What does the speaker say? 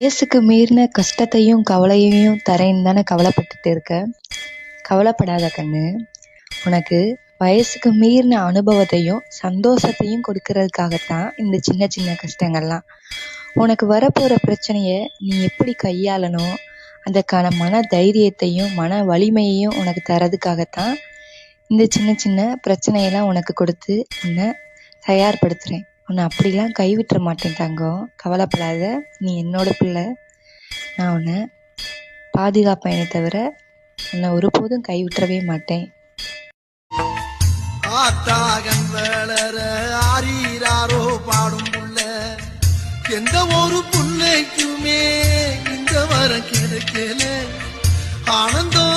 வயசுக்கு மீறின கஷ்டத்தையும் கவலையையும் தரேன்னு தானே கவலைப்பட்டுட்டு இருக்க? கவலைப்படாத கண்ணு. உனக்கு வயசுக்கு மீறின அனுபவத்தையும் சந்தோஷத்தையும் கொடுக்கறதுக்காகத்தான் இந்த சின்ன சின்ன கஷ்டங்கள்லாம். உனக்கு வரப்போகிற பிரச்சனையை நீ எப்படி கையாளணும்? அதுக்கான மன தைரியத்தையும் மன வலிமையையும் உனக்கு தரதுக்காகத்தான் இந்த சின்ன சின்ன பிரச்சனையெல்லாம் உனக்கு கொடுத்து உன்னை தயார்படுத்துகிறேன் உன்னை அப்படிலாம் கைவிட்டுற மாட்டேன் தங்கம். கவலைப்படாத. நீ என்னோட பிள்ளை. நான் உன்னை பாதுகாப்பேனே தவிர உன்னை ஒருபோதும் கைவிட்டுறவே மாட்டேன். ஆத்தாகன் வளர ஆரீராரோ பாடும் புள்ள எந்த ஒரு புள்ளைக்குமே இந்த வரம் கிடைக்கல. ஆனந்தம்